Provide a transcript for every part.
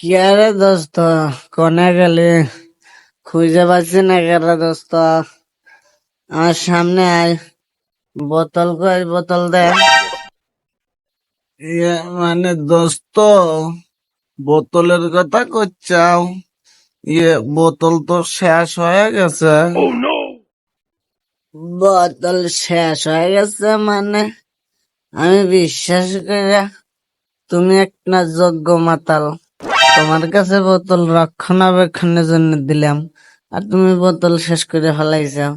কি আরে দোস্ত? কোনে গেলি? খুঁজে পাচ্ছি না কেরে দোস্ত। আমার সামনে আয়। বোতল কই? বোতল দে। ইয়ে মানে দোস্ত বোতলের কথা করছাও ইয়ে বোতল তো শেষ হয়ে গেছে। বোতল শেষ হয়ে গেছে মানে? আমি বিশ্বাস করি তুমি একটা যোগ্য মাতাল। তোমার কাছে বোতল রক্ষণাবেক্ষণের জন্য দিলাম। আর তুমি বোতল শেষ করে ফেলাইছাও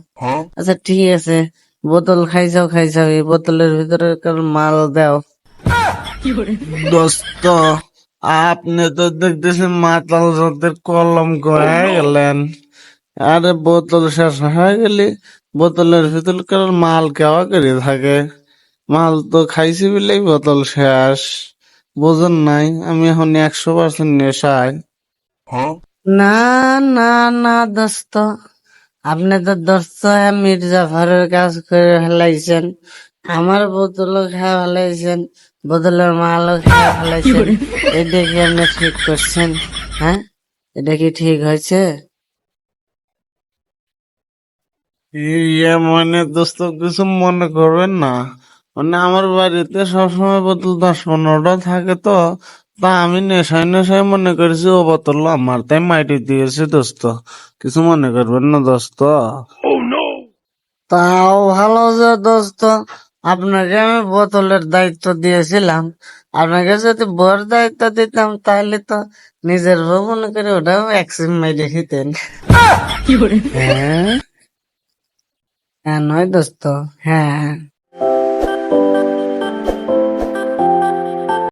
আচ্ছা ঠিক আছে। বোতল খাইছাও খাইছাও। এই বোতলের ভিতরে কার মাল দাও। দোস্ত আপনি তো দেখতেছি মাতাল জাতের কলম করে গেলেন। আরে বোতল শেষ হয়ে গেলে বোতলের ভিতর কার মাল কেওয়া করে থাকে। মাল তো খাইছি বলেই বোতল শেষ। বোঝেন নাই আমি এখন একশো পার্সেন্ট নেশায়। না না না দোস্ত। আপনি তো দোস্ত হয়ে মির্জাফরের কাজ করে ফেলাইছেন। আমার বোতলও খেয়ে ফেলাইছেন বোতলের মালও খেয়ে ফেলাইছেন। এটা কি আপনি ঠিক করছেন? হ্যাঁ? এটা কি ঠিক হয়েছে? ইয়ে মানে দোস্ত কিছু মনে করবেন না। মানে আমার বাড়িতে সবসময় বোতল দশ পনেরোটা থাকে তো তা আমি নেশায় নেশায় মনে করেছি ও বোতল আমার তাই মাইটি দিয়েছি দোস্ত। কিছু মনে করবেন না দোস্ত। তাও ভালো যে দোস্ত আপনাকে আমি বোতলের দায়িত্ব দিয়েছিলাম। আপনাকে যদি বর দায়িত্ব দিতাম তাহলে তো নিজের বউ মনে করে ওটাও ভ্যাকসিন মেরে খেতেন। হ্যাঁ? হ্যাঁ নয় দোস্ত হ্যাঁ।